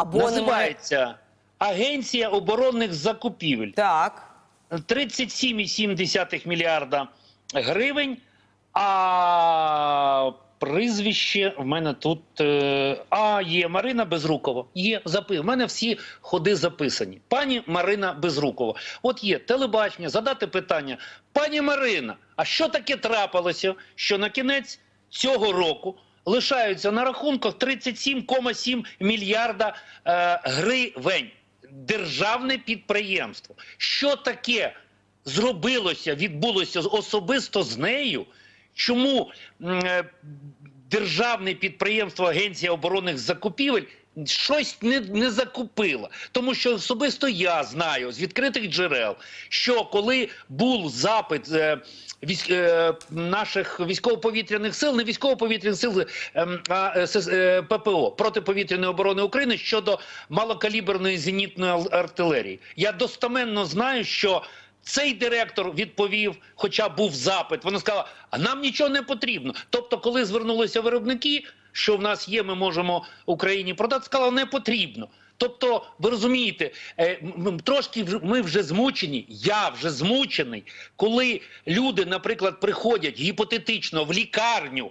Або немає. Називається Агенція оборонних закупівель. Так. 37,7 мільярда гривень. А прізвище в мене тут. е, А, є Марина Безрукова. Є запи. В мене всі ходи записані. Пані Марина Безрукова. От є телебачення, задати питання. Пані Марина, а що таке трапилося, що на кінець цього року лишаються на рахунках 37,7 мільярда е, гривень? Державне підприємство. Що таке зробилося, відбулося особисто з нею? Чому е, державне підприємство Агенція оборонних закупівель щось не, не закупила? Тому що особисто я знаю з відкритих джерел, що коли був запит е, військ, е, наших військово-повітряних сил, не військово-повітряних сил, ем, а е, е, ППО протиповітряної оборони України щодо малокаліберної зенітної артилерії, я достаменно знаю, що цей директор відповів, хоча був запит. Вона сказала: а нам нічого не потрібно. Тобто, коли звернулися виробники, що в нас є, ми можемо Україні продати, сказала, не потрібно. Тобто, ви розумієте, е, трошки ми вже змучені. Я вже змучений, коли люди, наприклад, приходять гіпотетично в лікарню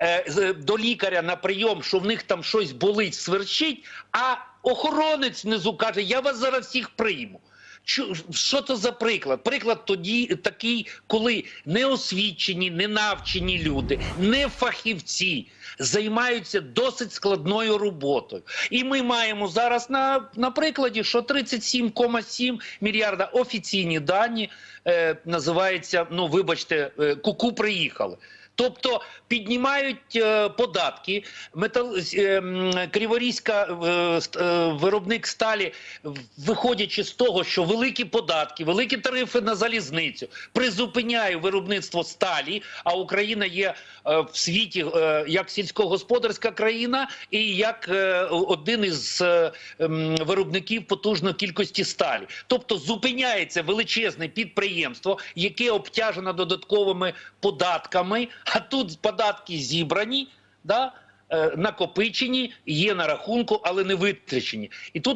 е, до лікаря на прийом, що в них там щось болить, сверчить, а охоронець внизу каже: Я вас зараз всіх прийму. Що, що це за приклад? Приклад тоді такий, коли неосвічені, ненавчені люди, не фахівці займаються досить складною роботою. І ми маємо зараз на, на прикладі, що 37,7 мільярда офіційні дані е, називається, ну вибачте, е, куку приїхали. Тобто піднімають е, податки. Метал е, Криворізька е, е, виробник сталі, виходячи з того, що великі податки, великі тарифи на залізницю призупиняє виробництво сталі. А Україна є в світі як сільськогосподарська країна і як один із виробників потужної кількості сталі. Тобто зупиняється величезне підприємство, яке обтяжено додатковими податками. А тут податки зібрані, да, е, накопичені, є на рахунку, але не витрачені. І тут